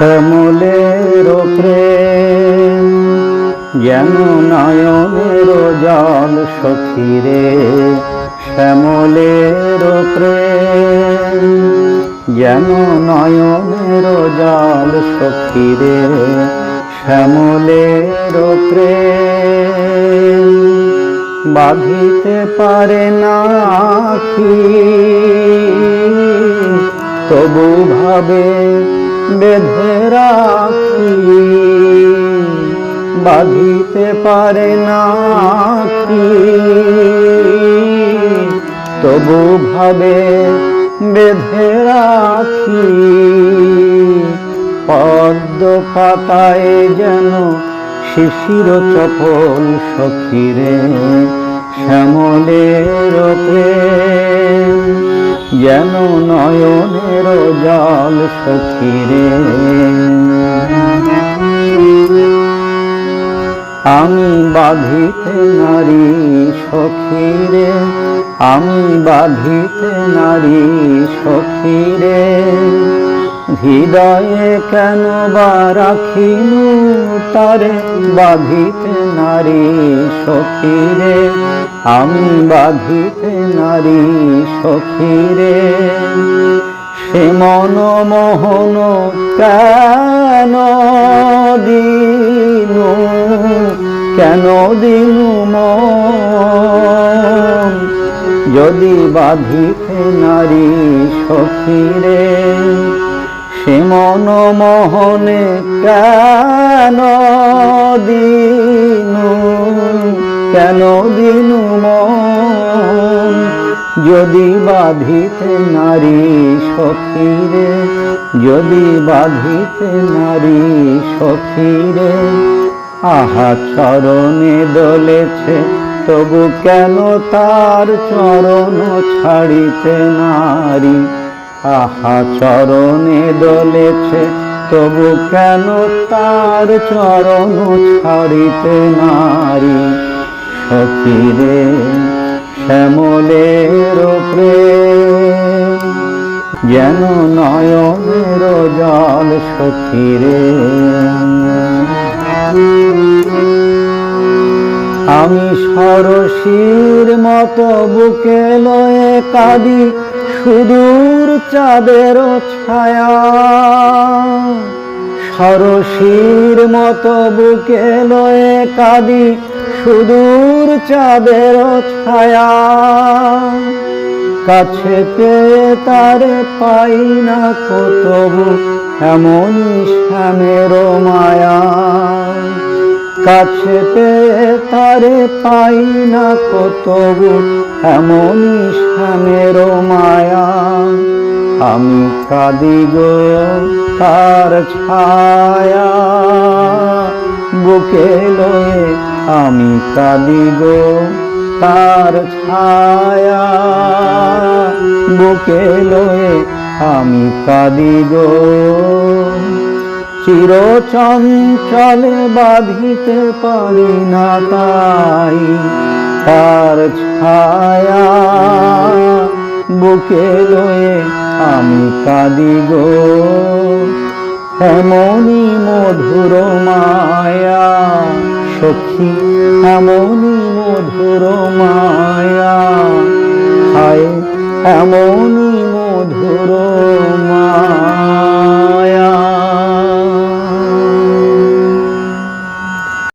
শ্যামলের প্রেম, যেন নয়নের জল সখীরে শ্যামলের প্রেম, যেন নয়নের জল সখীরে শ্যামলের প্রেম, বাঁধিতে পারে না কি? তবু ভাবে বেঁধে রাখি, বাঁধিতে পারে না কি? তবু ভাবে বেঁধে রাখি, পদ্ম পাতায় যেন শিশির চপল সখীরে, শ্যামলের প্রেম যেন নয়নের জল সখিরে আমি বাধিতে নারী সখিরে আমি বাধিতে নারী সখীরে হৃদয়ে কেন বা রাখিনু তারে? বাঁধিতে নারী সখীরে, আমি বাঁধিতে নারী সখীরে। সে মন মোহন কেন দিনু? কেন দিনু যদি বাঁধিতে নারী সখীরে সে মন মোহনে কেন দিনু কেন দিনু মন? যদি বাঁধিতে নারী সখীরে যদি বাঁধিতে নারী সখীরে আহা চরণে দলেছে, তবু কেন তার চরণ ছাড়িতে নারী? আহা চরণে দলেছে, তবু কেন তার চরণ ছাড়িতে নারী? সখীরে, শ্যামলের প্রেম, যেন নয়নের জল সখীরে। আমি সরসীর মতো বুকে লয়ে কাঁদি সুদূর চাঁদের ছায়া, সরসীর মতো বুকে লয়ে কাঁদি সুদূর চাঁদের ছায়া। কাছে পেয়ে তারে পাই না কতবু এমনই শ্যামের মায়া। কাছে পেয়ে তারে পাই না কতবু এমনই শ্যামের আমি কাঁদি গো তার ছায়া বুকে লয়ে আমি গো তার ছায়া বুকে লয়ে আমি কাঁদি গো চিরচঞ্চলে বাঁধিতে পারি না তাই তার ছায়া। বুকে লয়ে আমি কাঁদি গো এমনই মধুর মায়া সখী এমনই মধুর মায়া হায় এমনই